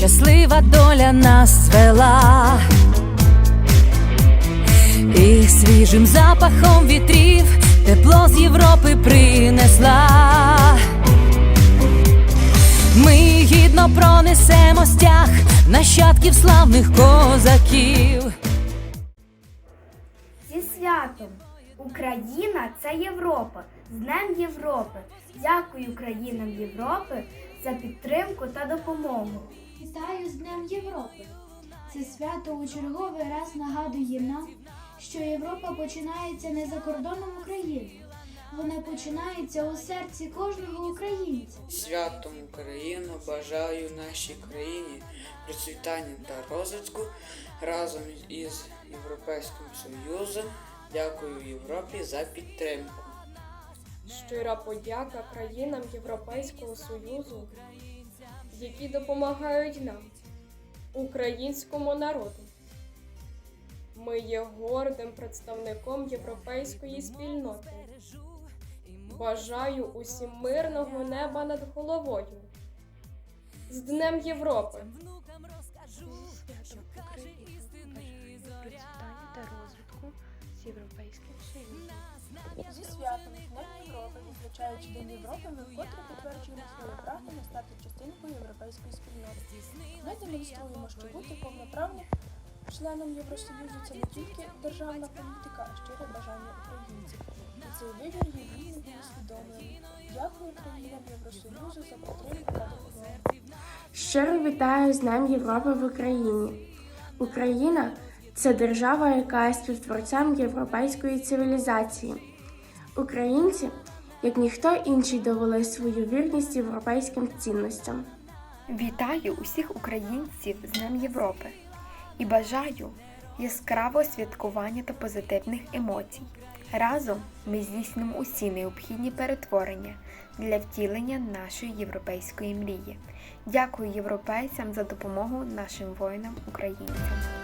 щаслива доля нас звела, і свіжим запахом вітрів тепло з Європи принесла. Ми гідно пронесемо стяг нащадків славних козаків. Зі святом! Україна це Європа, з Днем Європи. Дякую країнам Європи за підтримку та допомогу. Вітаю з Днем Європи! Це свято у черговий раз нагадує нам, що Європа починається не за кордоном України. Вона починається у серці кожного українця. Святом Україну бажаю нашій країні процвітання та розвитку разом із Європейським Союзом. Дякую Європі за підтримку. Щира подяка країнам Європейського Союзу, які допомагають нам, українському народу. Ми є гордим представником європейської спільноти. Бажаю усім мирного неба над головою. З Днем Європи! святом України бажаю процвітання та розвитку з Європейським Союзом. Зі святом Днем Європи, відзначаючи День Європи, ми вкотре підтверджуємо своє прагнення стати європейської спільноти. Ми демонструємо, що бути повноправним членом Євросоюзу це не тільки державна політика, а щире бажання українців. І цей вибір є вільним і усвідомленим. Дякую країнам Євросоюзу за підтримку та допомогу. Щиро вітаю з Днем Європи в Україні. Україна це держава, яка є співтворцем європейської цивілізації. Українці, як ніхто інший, довели свою вірність європейським цінностям. Вітаю усіх українців з Днем Європи і бажаю яскравого святкування та позитивних емоцій. Разом ми здійснимо усі необхідні перетворення для втілення нашої європейської мрії. Дякую європейцям за допомогу нашим воїнам українцям.